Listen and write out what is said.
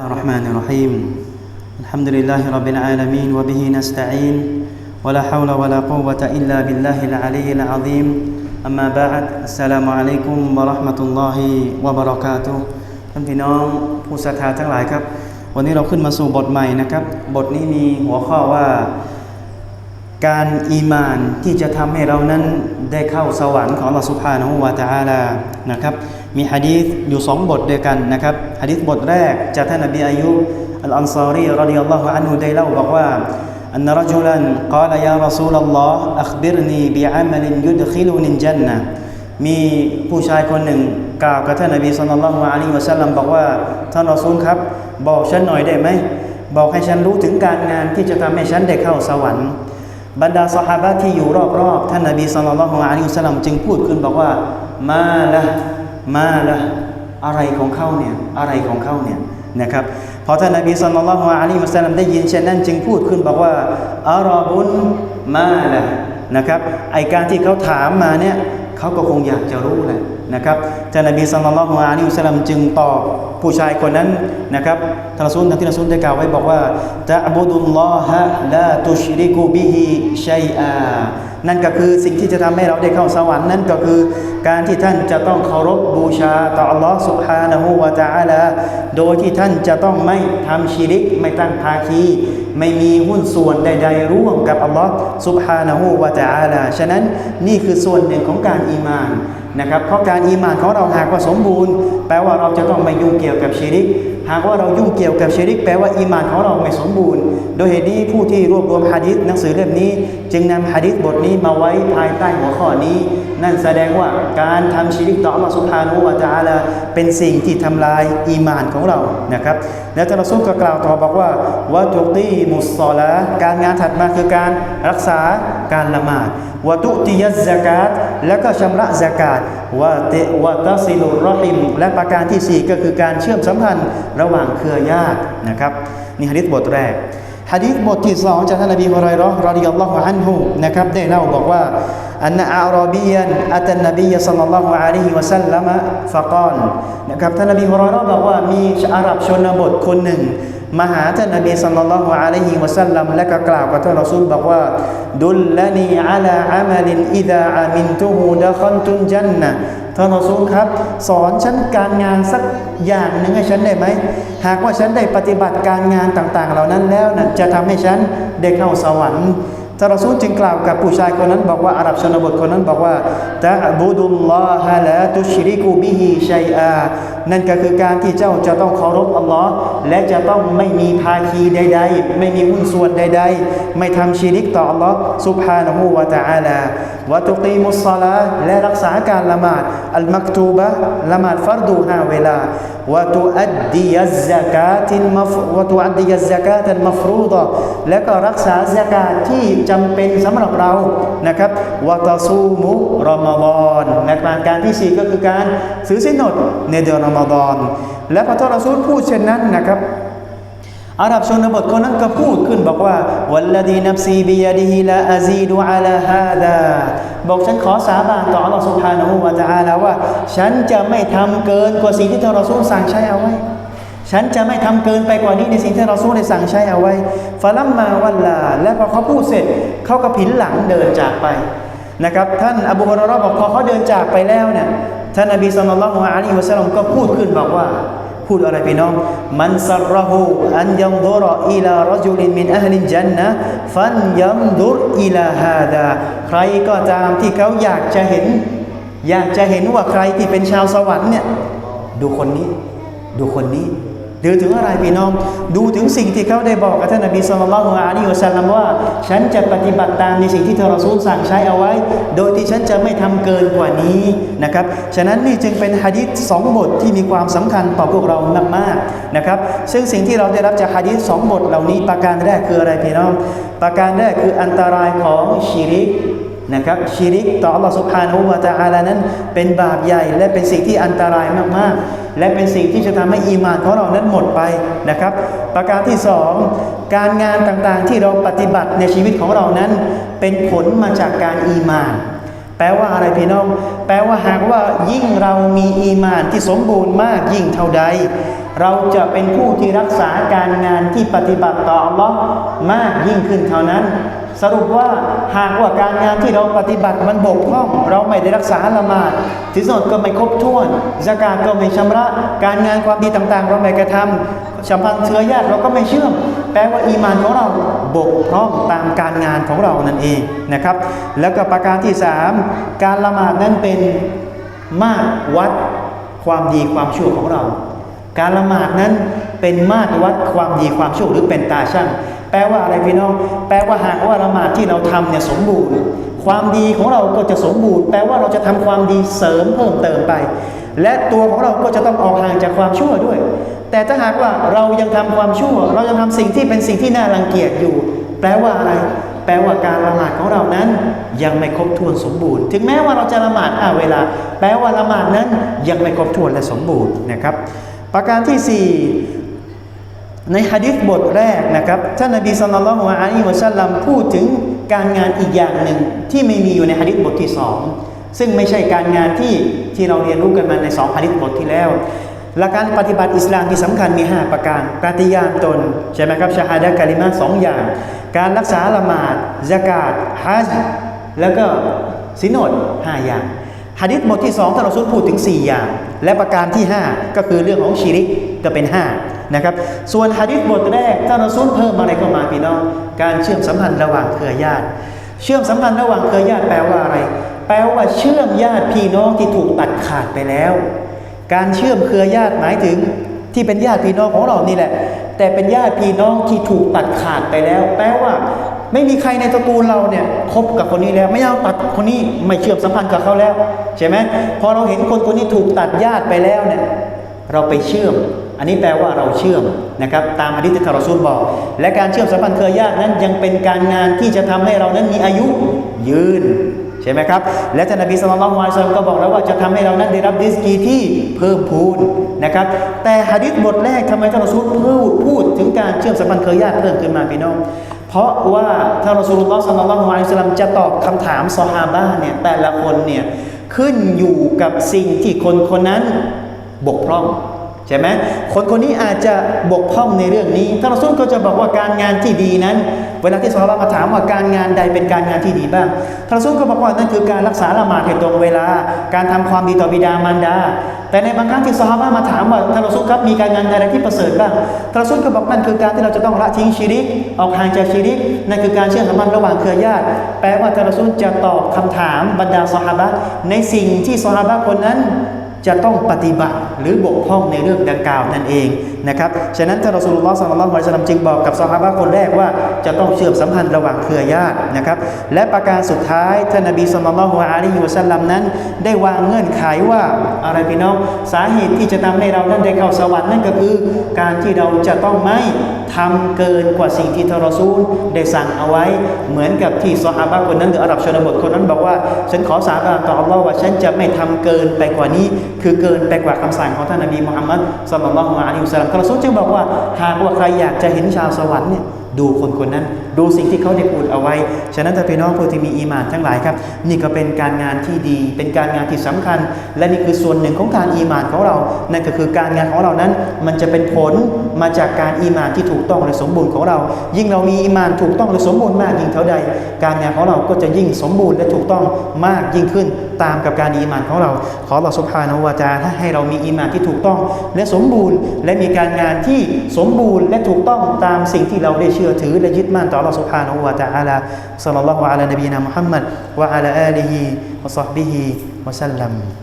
الرحمن الرحيم الحمد لله رب العالمين وبه نستعين ولا حول ولا قوة إلا بالله العلي العظيم أما بعد السلام عليكم ورحمة الله وبركاته ท่านพี่น้องผู้ศรัทธาทั้งหลายครับ วันนี้เราขึ้นมาสู่บทใหม่นะครับ บทนี้มีหัวข้อว่า การอีมานที่จะทำให้เรานั้นได้เข้าสวรรค์ของอัลลอฮฺสุบฮานะฮูวาตะอาลานะครับ มีฮะดีษอยู่สองบทด้วยกันนะครับฮะดีษบทแรกจากท่านนบีอายุอัลอันซารีรดิยัลลอฮุอันฮุได้เล่าบอกว่า أن رجلا قال يا رسول الله أخبرني بعمل يدخلني الجنة มีผู้ชายคนหนึ่งกล่าวกับท่านนบีสุลต่านละฮ์อะลัยฮิวะสัลลัมบอกว่าท่านรอซูลครับ บอกฉันหน่อยได้ไหม บอกให้ฉันรู้ถึงการงานที่จะทำให้ฉันได้เข้าสวรรค์ บรรดาสหายที่อยู่รอบๆท่านนบีสุลต่านละฮ์อะลัยฮิวะสัลลัมจึงพูดขึ้นบอกว่า มาละ มาละอะไรของเขาเนี่ยอะไรของเขาเนี่ยนะครับพอท่านนบีสุลต่านละฮ์อะลีมุสลิมได้ยินเช่นนั้นจึงพูดขึ้นบอกว่าอารอบุนมาละนะครับไอการที่เขาถามมาเนี่ยเขาก็คงอยากจะรู้แหละ นะครับจานบีสัลลัลลอฮุอะลัยฮิวสัลลัมจึงตอบผู้ชายคนนั้นนะครับทารซุนที่รซุนได้กล่าวไว้บอกว่าจะอบดุลลอฮะลาตุชริกูบิฮิชัยอานั่นก็คือสิ่งที่จะทำให้เราได้เข้าสวรรค์นั่นก็คือ การที่ท่านจะต้องเคารพบูชาต่ออัลลอฮ์สุบฮานะฮูวาตาอัลาโดยที่ท่านจะต้องไม่ทำชีริก ไม่ตั้งภาคี ไม่มีหุ้นส่วนใด ๆ ร่วมกับอัลลอฮ์สุบฮานะฮูวาตาอัลาฉะนั้นนี่คือส่วนหนึ่งของการอีมาน นะครับเพราะการอีมานของเราหากว่าสมบูรณ์ แปลว่าเราจะต้องไม่ยุ่งเกี่ยวกับชิริก หากว่าเรายุ่งเกี่ยวกับชิริก แปลว่าอีมานของเราไม่สมบูรณ์ โดยเหตุนี้ผู้ที่รวบรวมฮะดิษหนังสือเล่มนี้ จึงนำฮะดิษบทนี้มาไว้ภายใต้หัวข้อนี้ นั่นแสดงว่าการทำชิริกต่ออัลสุบฮานุวะตะอาลาเป็นสิ่งที่ทำลายอีมานของเรานะครับแล้วท่านรอซูลก็กล่าวต่อบอกว่าวะตุตีมุสซอละการงานถัดมาคือการรักษาการละหมาดวะตุติยัซกาต แล้วก็ชำระซากาตวะเตวะตัสิลุรอฮิม และประการที่ 4 ก็คือการเชื่อมสัมพันธ์ระหว่างเครือญาตินะครับนี่ฮะดิษบทแรกฮะดีษบทที่สองจากท่านนบีฮุไรเราะห์รดิยัลลอฮุอันฮุนะครับได้เล่าบอกว่าอันอาราบียันอัตันนบีสัลลัลลอฮุอะลัยฮิวะสัลลัมฟะกาลนะครับท่านนบีฮุไรเราะห์บอกว่ามีอาหรับชนบทคนหนึ่ง มาหาท่านนบีสัลลัลลอฮุอะลัยฮิวะสัลลัมและก็กล่าวกับท่านรอซูลบอกว่า ดุลลานีอะลาอามัลินอิดาอามินตุฮูดะคอนตุนจันนะท่านรอซูลครับ สอนฉันการงานสักอย่างหนึ่งให้ฉันได้ไหม หากว่าฉันได้ปฏิบัติการงานต่าง ๆ เหล่านั้นแล้วนะจะทำให้ฉันได้เข้าสวรรค์ ท่านรอซูลจึงกล่าวกับผู้ชายคนนั้นบอกว่าอาหรับชนบทคนนั้นบอกว่าตะบูดุลลอฮะละตุชริกูบิฮิชัยอานั่นก็คือการที่เจ้าจะต้องเคารพอัลลอฮ์และจะต้องไม่มีภาคีใด ๆ ไม่มีหุ้นส่วนใด ๆ ไม่ทำชีริกต่ออัลลอฮ์สุบฮานะฮูวะตะอาลาวะตุกีมุสซาลาและรักษาการละหมาดอัลมักตูบะละหมาดฟัรดูห้าเวลาวะตุอัดดิยัซซะกาตินมัฟวะตุอัดดิยัซซะกาตันมัฟรูดะและก็รักษาซะกาตที่จำเป็นสำหรับเรานะครับวะตะซูมุรอมฎอนและการที่สี่ก็คือการซื้อสินอดในเดือนรอมฎอนและพระทรอซูลพูดเช่นนั้นนะครับอาหรับชนบทคนนั้นก็พูดขึ้นบอกว่าวัลลดีนับซีบิยาดิฮิลาอาซีดูอาลาฮาดาบอกฉันขอสาบานต่ออัลลอฮฺสุบฮานะฮูวะตะอาลาว่า ฉันจะไม่ทำเกินกว่าสิ่งที่ทรอซูลสั่งใช้เอาไว้ ฉันจะไม่ทำเกินไปกว่านี้ในสิ่งที่เราซูลได้สั่งใช้เอาไว้ฟาลัมมาวันลา และพอเขาพูดเสร็จเขาก็ผินหลังเดินจากไปนะครับ ท่านอบูฮุรอราะห์บอกพอเขาเดินจากไปแล้วเนี่ยท่านนบีสุลต่านละฮ์อะลัยฮิวะสัลลัมก็พูดขึ้นบอกว่า พูดอะไรพี่น้อง มันสรหูอันยังดุรอิลารจุลินมินอัลลินจันนะฟันยัมดุรอิลาฮาดาใครก็ตามที่เขาอยากจะเห็น อยากจะเห็นว่าใครที่เป็นชาวสวรรค์เนี่ยดูคนนี้ ดูคนนี้ ดูถึงอะไรพี่น้อง ดูถึงสิ่งที่เขาได้บอกกับท่านนบีสุลต่านละฮ์อะลัยฮิวะสัลลัมว่า ฉันจะปฏิบัติตามในสิ่งที่ทารอซูลสั่งใช้เอาไว้ โดยที่ฉันจะไม่ทำเกินกว่านี้นะครับ ฉะนั้นนี่จึงเป็นฮะดิษสองบทที่มีความสำคัญต่อพวกเรามากๆนะครับ ซึ่งสิ่งที่เราได้รับจากฮะดิษสองบทเหล่านี้ประการแรกคืออะไรพี่น้อง ประการแรกคืออันตรายของชิริก นะครับชิริกต่อ Allah سبحانه และ تعالى นั้นเป็นบาปใหญ่ และเป็นสิ่งที่อันตรายมากๆ และเป็นสิ่งที่จะทำให้อีมานของเรานั้นหมดไปนะครับ ประการที่สองการงานต่างๆที่เราปฏิบัติในชีวิตของเรานั้น เป็นผลมาจากการอีมาน แ แปลว่าอะไรพี่น้อง แปลว่าหากว่ายิ่งเรามีอีมานที่สมบูรณ์มากยิ่งเท่าใด เราจะเป็นผู้ที่รักษาการงานที่ปฏิบัติต่ออัลลอฮ์มากยิ่งขึ้นเท่านั้น สรุปว่าหากว่าการงานที่เราปฏิบัติมันบกพร่อง เราไม่ได้รักษาละหมาดที่สุดก็ไม่ครบถ้วนสกาดก็ไม่ชำระ การงานความดีต่างๆ เราไม่กระทำสัมพันธ์เชื้อญาติเราก็ไม่เชื่อม แปลว่าอีมานของเราบกพร่องตามการงานของเรานั่นเองนะครับ แล้วก็ประการที่สามการละหมาดนั้นเป็นมาตรวัดความดีความชั่วของเรา การละหมาดนั้นเป็นมาตรวัดความดีความชั่วหรือเป็นตาช่าง แปลว่าอะไรพี่น้อง แปลว่าหากว่าละหมาดที่เราทำเนี่ยสมบูรณ์ ความดีของเราก็จะสมบูรณ์ แปลว่าเราจะทำความดีเสริมเพิ่มเติมไป และตัวของเราก็จะต้องออกห่างจากความชั่วด้วย แต่ถ้าหากว่าเรายังทำความชั่ว เรายังทำสิ่งที่เป็นสิ่งที่น่ารังเกียจอยู่ แปลว่าอะไร แปลว่าการละหมาดของเรานั้น ยังไม่ครบถ้วนสมบูรณ์ ถึงแม้ว่าเราจะละหมาดอ่าเวลา แปลว่าละหมาดนั้นยังไม่ครบถ้วนและสมบูรณ์นะครับ ประการที่สี่ ในฮะดิษบทแรกนะครับท่านนบีสุลต่านละฮ์อะลัยฮิวะสัลลัมพูดถึงการงานอีกอย่างหนึ่งที่ไม่มีอยู่ในฮะดิษบทที่สองซึ่งไม่ใช่การงานที่ที่เราเรียนรู้กันมาในสองฮะดิษบทที่แล้วหลักการปฏิบัติอิสลามที่สำคัญมี 5 ประการปฏิญาณตนใช่ไหมครับชาฮาดะกะลิมาสองอย่าง การรักษาละหมาดซากาตฮัจแล้วก็สินอดห้าอย่างฮะดิษบทที่สองท่านเราซุลพูดถึง 4 อย่าง และประการที่ 5 ก็คือเรื่องของชีริกก็เป็น 5 นะครับ ส่วนฮะดิษบทแรกท่านราซุลเพิ่มอะไรเข้ามาพี่น้อง การเชื่อมสัมพันธ์ระหว่างเครือญาติ เชื่อมสัมพันธ์ระหว่างเครือญาติแปลว่าอะไร แปลว่าเชื่อมญาติพี่น้องที่ถูกตัดขาดไปแล้ว การเชื่อมเครือญาติหมายถึงที่เป็นญาติพี่น้องของเรานี่แหละ แต่เป็นญาติพี่น้องที่ถูกตัดขาดไปแล้ว แปลว่าไม่มีใครในตระกูลเราเนี่ยคบกับคนนี้แล้ว ไม่เอาตัดคนนี้ไม่เชื่อมสัมพันธ์กับเขาแล้ว ใช่ไหมพอเราเห็นคนคนนี้ถูกตัดญาติไปแล้วเนี่ยเราไปเชื่อม อันนี้แปลว่าเราเชื่อมนะครับตามอะดีษที่ทารอซูลบอก และการเชื่อมสัมพันธ์เครือญาตินั้นยังเป็นการงานที่จะทำให้เรานั้นมีอายุยืนใช่ไหมครับ และท่านนบีสุลต่านละฮ์วะซัลลัมก็บอกแล้วว่าจะทำให้เรานั้นได้รับดิสกีที่เพิ่มพูนนะครับ แต่ฮะดิษบทแรกทำไมท่านรอซูลพูดพูดถึงการเชื่อมสัมพันธ์เครือญาติเพิ่มขึ้นมาพี่น้อง เพราะว่าท่านรอซูลุลลอฮ์สัลลัลลอฮุอะลัยฮิวะซัลลัมจะตอบคำถามซอฮาบะเนี่ยแต่ละคนเนี่ยขึ้นอยู่กับสิ่งที่คนคนนั้นบกพร่อง ใช่ไหมคนคนนี้อาจจะบกพร่องในเรื่องนี้ท่านรอซูลก็จะบอกว่าการงานที่ดีนั้น เวลาที่ซอฮาบะมาถามว่าการงานใดเป็นการงานที่ดีบ้างท่านรอซูลก็บอกว่านั่นคือการรักษาละหมาดให้ตรงเวลา การทำความดีต่อบิดามารดา แต่ในบางครั้งที่ซอฮาบะมาถามว่าท่านรอซูลครับมีการงานอะไรที่ประเสริฐบ้างท่านรอซูลก็บอกนั่นคือการที่เราจะต้องละทิ้งชิริก ออกห่างจากชิริกนั่นคือการเชื่อมสัมพันธ์ระหว่างเครือญาติ แปลว่าท่านรอซูลจะตอบคำถามบรรดาซอฮาบะในสิ่งที่ซอฮาบะคนนั้นจะต้องปฏิบัติ หรือบกพร่องในเรื่องดังกล่าวนั่นเอง นะครับ ฉะนั้นท่านรอสูลุลลอฮ์สัลลัลลอฮุอะลัยฮิวะซัลลัมจึงบอกกับซอฮาบะห์คนแรกว่าจะต้องเชื่อมสัมพันธ์ระหว่างเครือญาตินะครับ และประการสุดท้ายท่านนบีสัลลัลลอฮุอะลัยฮิวะซัลลัมนั้น ได้วางเงื่อนไขว่าอะไรพี่น้องสาเหตุที่จะทำให้เรานั้นได้เข้าสวรรค์นั่นก็คือ การที่เราจะต้องไม่ทำเกินกว่าสิ่งที่ท่านรอซูลได้สั่งเอาไว้ เหมือนกับที่ซอฮาบะห์คนนั้นหรืออาหรับชนบทคนนั้นบอกว่า ฉันขอสาบานต่ออัลลอฮ์ว่าฉันจะไม่ทำเกินไปกว่านี้ คือเกินไปกว่าคำสั่งของท่านนบีมุฮัมมัดสัลลัลลอฮุอะลัยฮิวะซัลลัมท่านรอซูลจึงบอกว่า หากว่าใครอยากจะเห็นชาวสวรรค์เนี่ยดูคนคนนั้นดูสิ่งที่เขาได้พูดเอาไว้ ฉะนั้นถ้าพี่น้องผู้ที่มีอีมานทั้งหลายครับ นี่ก็เป็นการงานที่ดี เป็นการงานที่สำคัญ และนี่คือส่วนหนึ่งของการอีมานของเรา นั่นก็คือการงานของเรานั้น มันจะเป็นผลมาจากการอีมานที่ถูกต้องและสมบูรณ์ของเรา ยิ่งเรามีอีมานถูกต้องและสมบูรณ์มากยิ่งเท่าใด การงานของเราก็จะยิ่งสมบูรณ์และถูกต้องมากยิ่งขึ้นตามกับการอีมานของเรา ขอเราสุภาโนวาจาให้เรามีอีมานที่ถูกต้องและสมบูรณ์ และมีการงานที่สมบูรณ์และถูกต้องตามสิ่งที่เราได้เชื่อถือและยึดมั่นต่อ الله سبحانه وتعالى. صلى الله على نبينا محمد وعلى آله وصحبه وسلم.